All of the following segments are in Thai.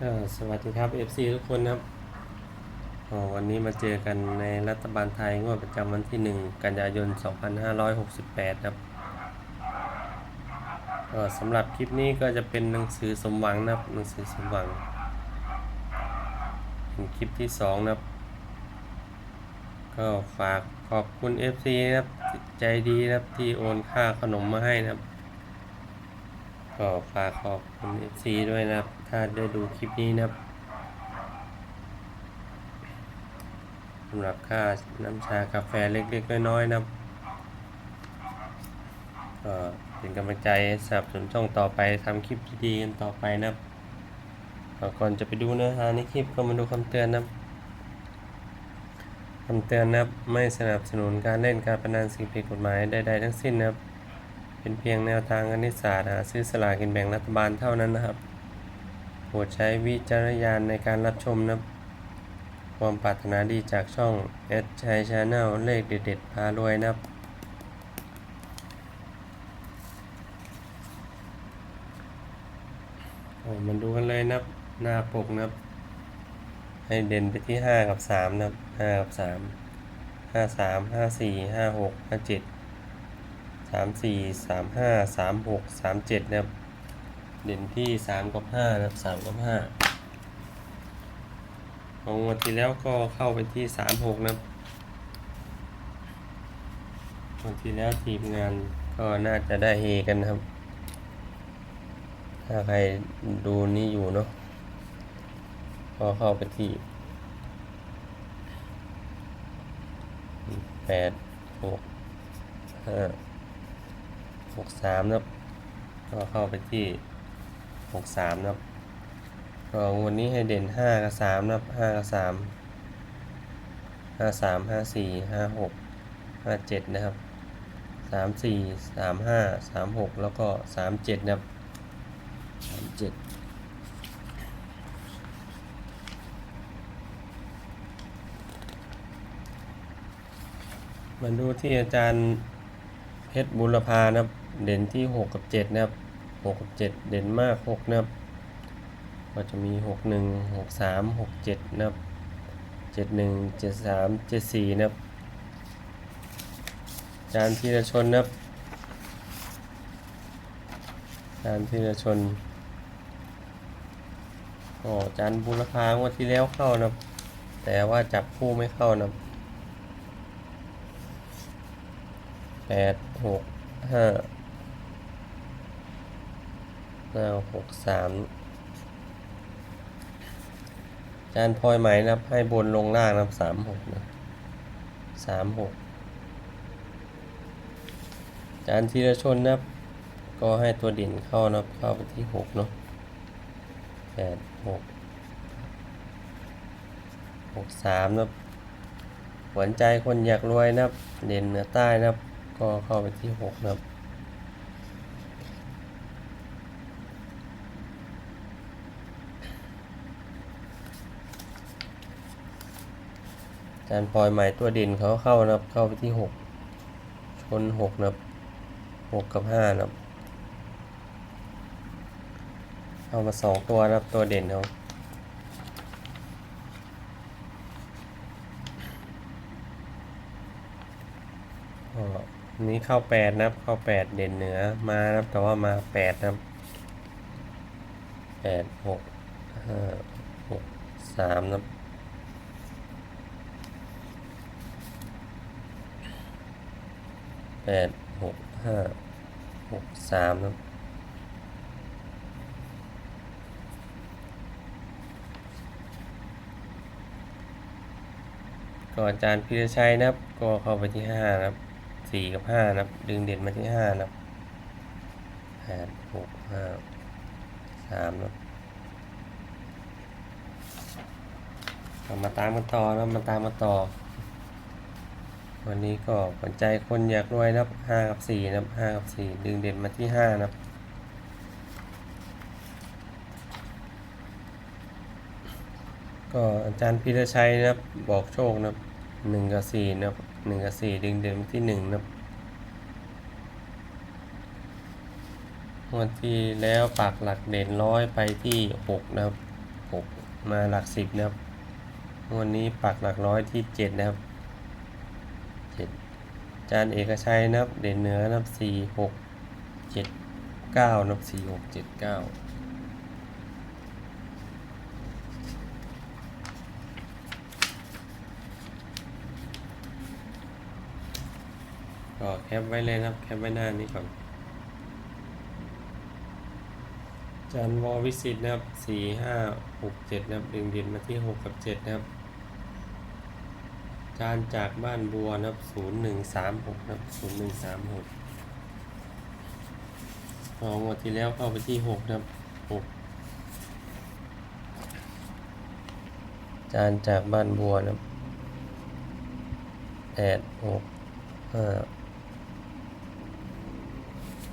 ก็สวัสดีครับ FC ทุกคนครับวันนี้มาเจอกันในรัฐบาลไทยงวดประจำวันที่ 1 กันยายน 2568 ครับก็สำหรับคลิปนี้ก็จะเป็นหนังสือสมหวังนะครับหนังสือสมหวังเป็นคลิปที่ 2 นะครับ ก็ฝากขอบคุณ FC นะครับใจดีนะครับที่โอนค่าขนมมาให้นะครับ ก็ฝากขอบคุณ FC ด้วยนะครับ ถ้าได้ดูคลิปนี้นะครับสำหรับค่าน้ำชากาแฟเล็กๆ น้อยๆนะครับก็เป็นกำลังใจสนับสนุนช่องต่อไปทำคลิปดีๆกันต่อไปนะครับก็ก่อนจะไปดูเนื้อหาในคลิปก็มาดูคำเตือนนะครับคำเตือนนะครับไม่สนับสนุนการเล่นการพนันสิ่งผิดกฎหมายใดๆทั้งสิ้นนะครับเป็นเพียงแนวทางคณิตศาสตร์หาซื้อสลากินแบ่งรัฐบาลเท่านั้นนะครับ รดใช้วิจารณญาณในการรับชมนะความปรารถนาดีจากช่องเอสชัยชาแนลเลขเด็ดๆพารวยนะครับเอามาดูกันเลยนะหน้าปกนะให้เด่นไปที่ 5 กับ3นะครับ5กับ 3 5 3 5 4 5 6 5 7สามสี่สามห้าสามหกสามเจ็ดนะครับ เด่นที่สามกับห้านะครับสามกับห้าของวันที่แล้วก็เข้าไปที่สามหกนะครับวันที่แล้วทีมงานก็น่าจะได้เฮกันนะครับ ถ้าใครดูนี่อยู่เนาะก็เข้าไปที่แปดหกห้าหกสามนะครับก็เข้าไปที่ หกสามนะครับวันนี้ให้เด่นห้ากับสามนะครับห้ากับสามห้าสามห้าสี่ห้าหกห้าเจ็ดนะครับสามสี่สามห้าสามหกแล้วก็สามเจ็ดนะครับสามเจ็ดมาดูที่อาจารย์เพชรบุรพานะครับ เด่นที่หกกับเจ็ดนะครับ 6กับ7 เด่นมาก 6 นะครับ ก็จะมี 6 1 6 3 6 7 นะครับ 7 1 7 3 7 4 นะครับ จานทีละชนนะครับ จานทีละชนก็จานบุรพางวดที่แล้วเข้านะแต่ว่าจับคู่ไม่เข้านะแปดหกห้า แนวหกสามจานพลอยไหมนับ ให้บนลงล่างนับสามหกนะสามหกจานธีรชนนับ ก็ให้ตัวเด่นเข้านับ เข้าไปที่หกเนาะแปดหกหกสามนับหวนใจคนอยากรวยนับ เด่นเหนือใต้นับ ก็เข้าไปที่หกนะครับ นปล่อยใหม่ตัวเด่นเขาเข้านะครับ เข้าไปที่หกชนหกนะครับหกกับห้านะครับเข้ามาสองตัวนะครับตัวเด่นเขาก็อันนี้เข้าแปดนะครับเข้าแปดเด่นเหนือมานะครับแต่ว่ามาแปดนะครับแปดหกห้าหกสามนะครับ แปดหกห้าหกสามนะครับก็อาจารย์พิรชัยนะครับ ก็เข้าไปที่ห้านะครับสี่กับห้านะครับ ดึงเด่นมาที่ห้านะครับแปดหกห้าสามนะครับมาตามกันต่อนะมาตามกันต่อ วันนี้ก็ปัจจัยคนอยากรวยนะครับห้ากับสี่นะครับห้ากับสี่ดึงเด่นมาที่ห้านะครับก็อาจารย์พีรชัยนะครับบอกโชคนะครับหนึ่งกับสี่นะครับหนึ่งกับสี่ดึงเด่นมาที่หนึ่งนะครับวันที่แล้วปากหลักเด่นร้อยไปที่หกนะครับหกมาหลักสิบนะครับวันนี้ปักหลักร้อยที่เจ็ดนะครับ จานเอกชัยนะครับเด่นเหนือนับสี่หกเจ็ดเก้านับสี่หกเจ็ดเก้าก็แคปไว้เลยนะครับ แคปไว้หน้านี้ก่อนจานวอวิสิตนะครับสี่ห้าหกเจ็ดนะครับดึงเดินมาที่หกกับเจ็ดนะครับ จานจากบ้านบัวนะครับศูนย์หนึ่งสามหกนะครับศูนย์หนึ่งสามหกพอหมดที่แล้วเข้าไปที่หกนะครับหกจานจากบ้านบัวนะครับแปดหกห้า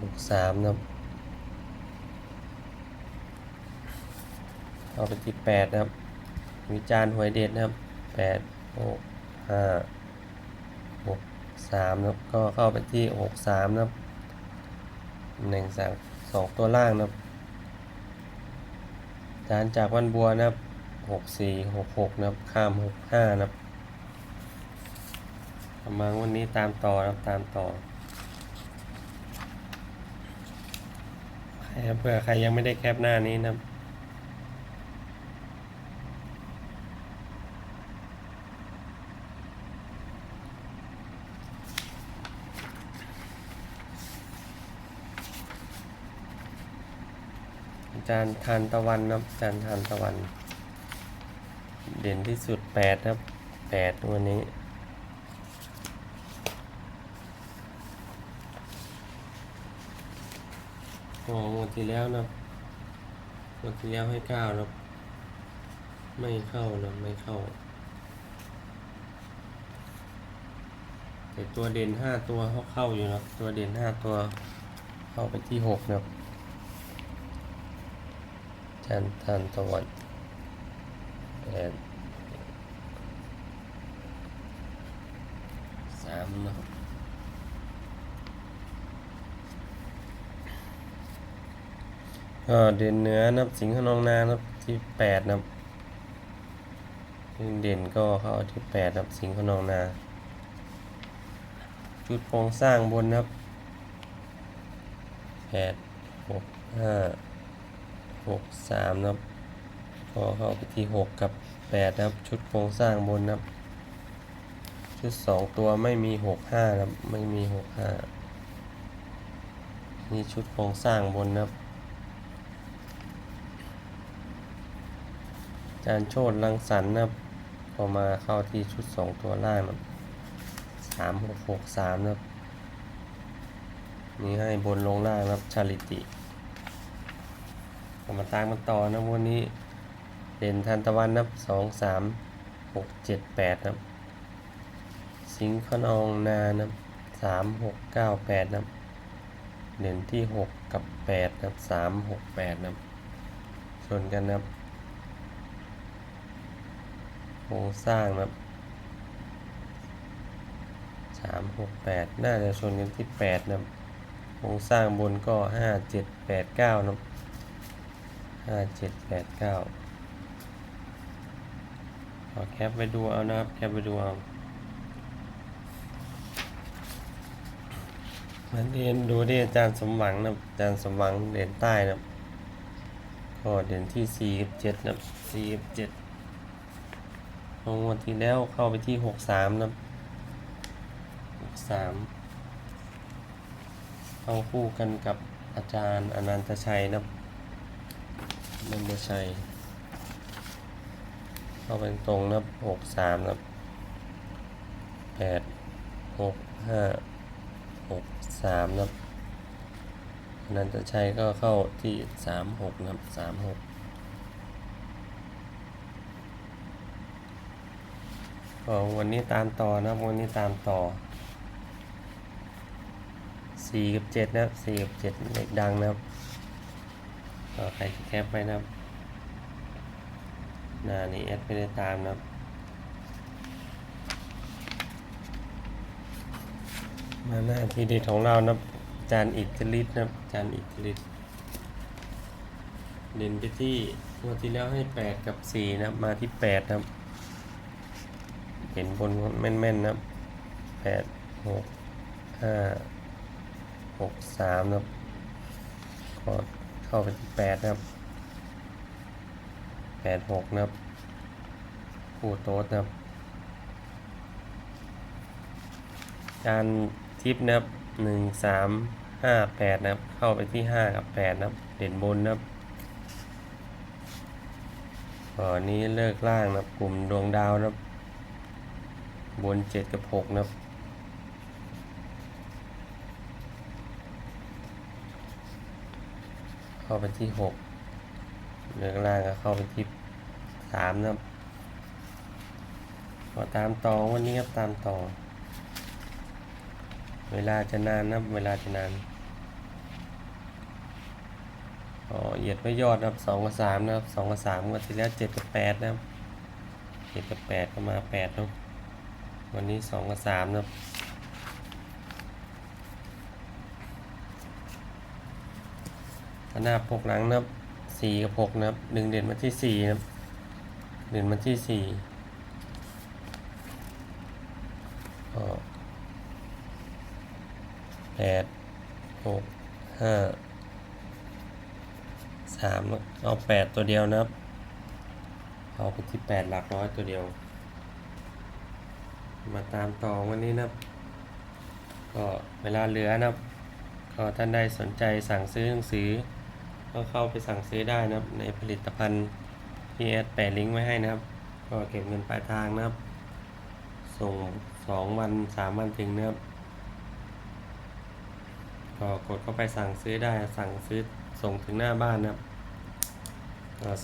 หกสามนะครับเอาไปที่แปดนะครับมีจานหวยเด็ดนะครับแปดหก ห้าหกสามนะก็เข้าไปที่หกสามนะหนึ่งสามสองตัวล่างนะครับจานจากวันบัวนะหกสี่หกหกนะข้ามหกห้านะประมาณวันนี้ตามต่อนะตามต่อใครเผื่อใครยังไม่ได้แคปหน้านี้นะาจารย์ทานตะวันนะอาจารย์ทานตะวัน เด่นที่สุดแปดครับแปดวันนี้ โอ้หมดที่แล้วนะหมดที่แล้วให้เก้านะไม่เข้านะไม่เข้า แต่ตัวเด่นห้าตัวเขาเข้าอยู่นะตัวเด่นห้าตัว เข้าไปที่หกนะ จันทันตะวันแปดสามนะครับก็เด่นเหนือนับสิงห์ขนองนานับที่แปดนับซึ่งเด่นก็เข้าที่แปดนับสิงห์ขนองนา จุดโครงสร้างบนนับแปดหกห้า หกสามนะครับพอเข้าไปที่หกกับแปดนะครับ ชุดโครงสร้างบนนะครับ ชุดสองตัวไม่มีหกห้านะครับไม่มีหกห้านี่ชุดโครงสร้างบนนะครับจานโชดรังสรรนะครับพอมาเข้าที่ชุดสองตัวล่างนะครับสามหกหกสามนะครับ นี่ให้บนลงล่างนะครับชาลิติ ก็มาตามกันต่อนะวันนี้เด่นทันตะวันนับสองสามหกเจ็ดแปดนะสิงห์ขนองนานับสามหกเก้าแปดนับเด่นที่หกกับแปดนับสามหกแปดนับชนกันนับโครงสร้างนับสามหกแปดน่าจะชนกันที่แปดนับโครงสร้างบนก็ห้าเจ็ดแปดเก้านับ ห้าเจ็ดแปดเก้าขอแคปไปดูเอานะครับ แคปไปดูเอาเหมือนเรียนดูที่อาจารย์สมหวังนะอาจารย์สมหวังเด่นใต้นะก็เด่นที่สี่กับเจ็ดนะสี่กับเจ็ดของวันที่แล้วเข้าไปที่หกสามนะหกสามเข้าคู่กันกับอาจารย์อนันตชัยนะครับ มันจะใช่เข้าไปตรงนับหกสามนับแปดหกห้าหกสามนับนันจะใช้ก็เข้าที่สามหกนับสามหกของวันนี้ตามต่อนับวันนี้ตามต่อสี่กับเจ็ดนับสี่กับเจ็ดเลขดังนะครับ ก็ใครแคปไว้นะครับน้านี้แอดไม่ได้ตามนะครับมาหน้าทีเด็ดของเรานะจารย์อิทธิฤทธิ์นะครับจารย์อิทธิฤทธิ์เน้นไปที่งวดที่แล้วให้แปดกับสี่นะมาที่แปดนะครับ เห็นบนแม่นๆนะครับแปดหกห้าหกสามนะครับก็ เข้าไปที่แปดนะครับแปดหกนะครับคู่โต๊ดนะครับการทิปนะครับหนึ่งสามห้าแปดนะครับ เข้าไปที่ห้ากับแปดนะครับเด่นบนนะครับอ๋อนี้เลิกล่างนะครับ กลุ่มดวงดาวนะครับ บนเจ็ดกับหกนะครับ เข้าไปที่หกเลือล่างก็เข้าไปที่สามนะครับขอตามต่อวันนี้ครับตามต่อ เวลาจะนานนะครับเวลาจะนานอ๋อเหยียดไม่ยอดนะครับสองกับสามนะครับสองกับสามวันที่แล้วเจ็ดกับแปดนะครับเจ็ดกับแปดก็มาแปดเนาะวันนี้สองกับสามนะครับ หน้าปกหลังนะครับสี่กับหกนะครับหนึ่งเด่นมาที่สี่นะครับเด่นมาที่สี่แปดหกห้าสามเอาแปดตัวเดียวนะครับ เอาไปที่แปดหลักร้อยตัวเดียว มาตามต่อวันนี้นะครับ ก็เวลาเหลือนะครับ ก็ท่านใดสนใจสั่งซื้อหนังสือ ก็เข้าไปสั่งซื้อได้นะครับ ในผลิตภัณฑ์ที่แอดแปะลิงก์ไว้ให้นะครับ ก็เก็บเงินปลายทางนะครับ ส่งสองวันสามวันถึงนะครับ ก็กดเข้าไปสั่งซื้อได้สั่งซื้อส่งถึงหน้าบ้านนะครับ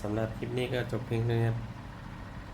สำหรับคลิปนี้ก็จบเพียงเท่านี้ครับ